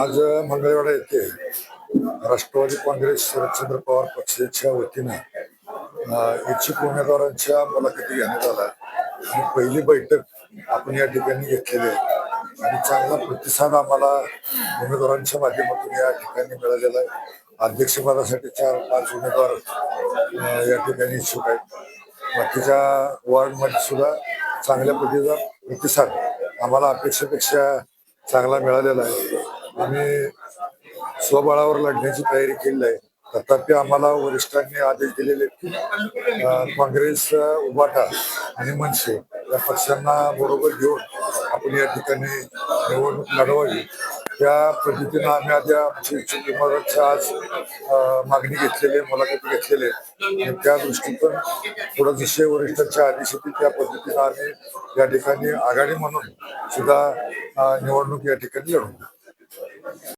आज मंगळवेढा येथे राष्ट्रवादी काँग्रेस शरदचंद्र पवार पक्षाच्या वतीनं इच्छुक उमेदवारांच्या मुलाखती घेण्यात आला आणि पहिली बैठक आपण या ठिकाणी घेतलेली आहे. आणि चांगला प्रतिसाद आम्हाला उमेदवारांच्या माध्यमातून या ठिकाणी मिळालेला आहे. अध्यक्षपदासाठी चार पाच उमेदवार या ठिकाणी इच्छुक आहेत. बाकीच्या वॉर्डमध्ये सुद्धा चांगल्या पद्धतीचा प्रतिसाद आम्हाला अपेक्षेपेक्षा चांगला मिळालेला आहे. आम्ही स्वबळावर लढण्याची तयारी केलेली आहे. तथापि आम्हाला वरिष्ठांनी आदेश दिलेले आहेत की काँग्रेस उभाटा आणि मनसे या पक्षांना बरोबर घेऊन आपण या ठिकाणी निवडणूक लढवावी. त्या पद्धतीनं आम्ही आधी आमची इच्छुक आज मागणी घेतलेली आहे मुलाखती घेतलेली आहे. आणि त्या दृष्टीतून थोडं जसे वरिष्ठांच्या आदेश येतील त्या पद्धतीनं आम्ही या ठिकाणी आघाडी म्हणून सुद्धा निवडणूक या ठिकाणी लढवू.